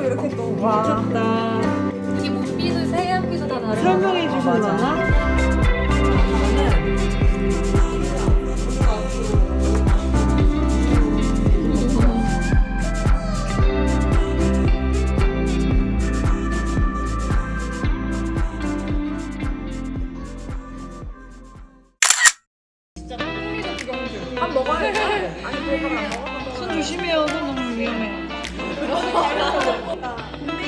미쳤다. 이 목빛을 색연빛을 다 다르고 설명해 주실라나? 밥 먹어야 돼. 아니 그거 안 먹어. 손 조심해요. 손 너무 위험해. 그러니까